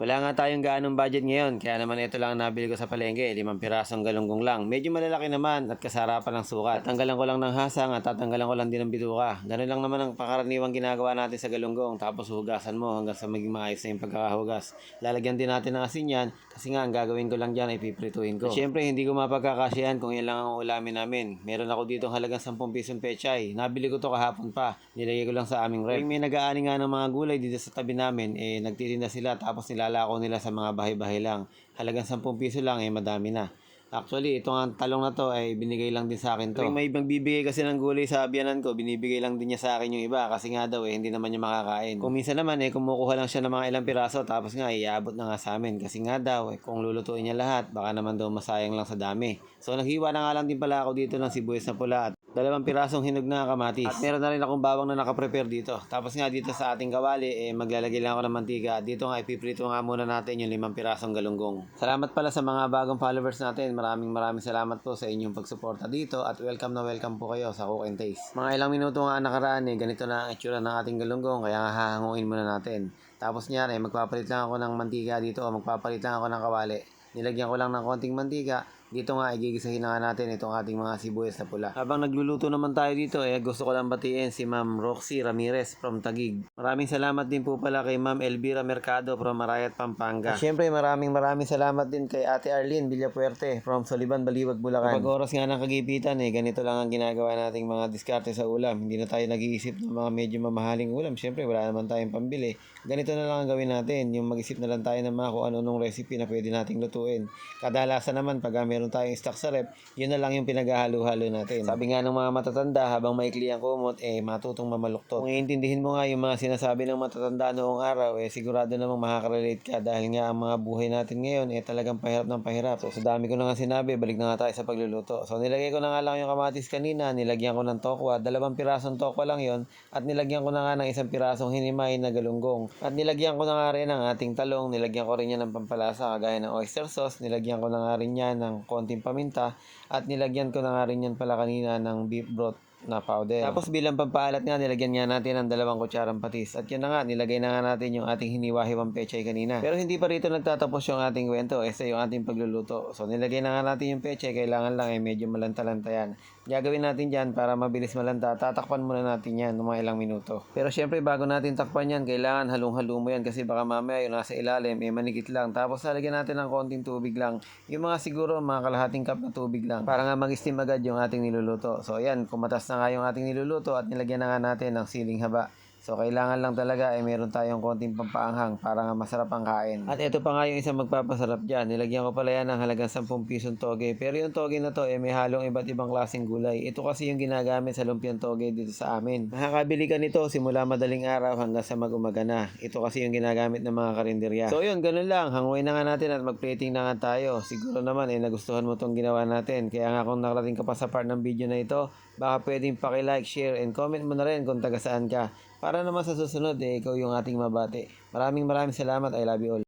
Wala nga tayong gaanong budget ngayon, kaya naman ito lang ang nabili ko sa palengke, limang pirasong galunggong lang. Medyo malalaki naman at kasarapan ng sukat. Tatanggalan ko lang ng hasang at tatanggalan ko lang din ng bituka. Ganun lang naman ang pakaraniwang ginagawa natin sa galunggong, tapos hugasan mo hanggang sa maging maayos na yung pagkakahugas. Lalagyan din natin ng asin yan, kasi nga ang gagawin ko lang dyan ay piprituhin ko. At syempre, hindi ko mapagkakasyahan kung yan lang ang ulamin namin. Meron ako dito halagang 10 pisong pechay. Nabili ko to kahapon pa. Nilagay ko lang sa aming ref. Tuwing may nag-aani nga ng mga gulay dito sa tabi namin, eh nagtitinda sila tapos nilalako nila sa mga bahay-bahay lang. Halagang 10 piso lang, eh madami na. Actually, itong ang talong na to ay binigay lang din sa akin to. Tuwing may ibang bibigay kasi ng gulay sa abyanan ko, binibigay lang din niya sa akin yung iba kasi nga daw eh, hindi naman niya makakain. Kung minsan naman eh, kumukuha lang siya ng mga ilang piraso tapos nga iabot na nga sa amin kasi nga daw eh, kung lulutuin niya lahat, baka naman daw masayang lang sa dami. So naghiwa na nga lang din pala ako dito ng sibuyas na pula at dalawang pirasong hinog na kamatis. At meron na rin akong bawang na nakaprepare dito. Tapos nga dito sa ating kawali, eh, maglalagay lang ako ng mantika. Dito nga ipiprito nga muna natin yung limang pirasong galunggong. Salamat pala sa mga bagong followers natin. Maraming maraming salamat po sa inyong pagsuporta dito at welcome na welcome po kayo sa Cook and Taste. Mga ilang minuto nga nakaraan eh, ganito na ang itsura ng ating galunggong kaya nga hahanguin muna natin. Tapos eh, magpapalit lang ako ng mantika dito o magpapalit lang ako ng kawali. Nilagyan ko lang ng konting mantika. Dito nga, igigisahin na nga natin itong ating mga sibuyas na pula. Habang nagluluto naman tayo dito, eh, gusto ko lang batiin si Ma'am Roxy Ramirez from Tagig. Maraming salamat din po pala kay Ma'am Elvira Mercado from Marayat, Pampanga. At syempre, maraming maraming salamat din kay Ate Arlene Villapuerte from Soliban, Baliwag, Bulacan. Pag oras nga ng kagipitan, eh, ganito lang ang ginagawa nating mga diskarte sa ulam. Hindi na tayo nag-iisip ng mga medyo mamahaling ulam. Syempre, wala naman tayong pambili. Ganito na lang ang gawin natin. Yung mag-isip na lang tayo ng mga kung ano-anong recipe na pwede nating lutuin. Kadalasan naman, pag ah, meron tayong stock sa rep, yun na lang yung pinaghahalo-halo natin. Sabi nga ng mga matatanda, habang maikli ang kumot, eh, matutong mamaluktot. Kung iintindihin mo nga yung mga sinasabi ng matatanda noong araw, eh, sigurado namang makaka-relate ka dahil nga ang mga buhay natin ngayon, eh, talagang pahirap ng pahirap. So, sa dami ko na nga sinabi, balik na nga tayo sa pagluluto. So, nilagay ko na nga lang yung kamatis kanina, nilagyan ko ng tokwa, dalawang pirasong tokwa lang yon at nilagyan ko na nga ng isang pirasong hinimay na galunggong. At nilagyan ko na nga rin ang ating talong, nilagyan ko rin yan ng pampalasa kagaya ng oyster sauce, nilagyan ko na nga rin yan ng konting paminta, at nilagyan ko na nga rin yan pala kanina ng beef broth na powder. Tapos bilang pampaalat nga, nilagyan nga natin ng dalawang kutsarang patis. At yun na nga, nilagay na nga natin yung ating hiniwa-hiwang pechay kanina. Pero hindi pa rito nagtatapos yung ating kwento, esa yung ating pagluluto. So nilagay na nga natin yung pechay, kailangan lang eh medyo malanta-lanta yan. Gagawin natin dyan para mabilis malanta, tatakpan muna natin yan ng mga ilang minuto. Pero syempre bago natin takpan yan, kailangan halong-halo mo yan kasi baka mamaya yung nasa ilalim, eh manikit lang. Tapos lalagyan natin ng konting tubig lang. Yung mga siguro mga kalahating cup na tubig lang para nga mag-steam agad yung ating niluluto. So ayan, kumatas na nga yung ating niluluto at nilagyan na nga natin ng siling haba. So, kailangan lang talaga ay meron tayong konting pampaanghang para nga masarap ang kain. At ito pa nga yung isang magpapasarap dyan. Nilagyan ko pala yan ng halagang 10 pisong toge. Pero yung toge na to, eh, may halong iba't ibang klaseng gulay. Ito kasi yung ginagamit sa lumpiang toge dito sa amin. Makakabili ka nito simula madaling araw hanggang sa mag-umaga na. Ito kasi yung ginagamit ng mga karinderya. So, yun, ganun lang. Hanguin na nga natin at mag-plating na nga tayo. Siguro naman, eh, nagustuhan mo tong ginawa natin. Kaya nga kung nakarating ka pa sa part ng video na ito, baka pwedeng paki-like, share, and comment mo na rin kung taga saan ka. Para naman sa susunod, eh, ikaw yung ating mabati. Maraming maraming salamat. I love you all.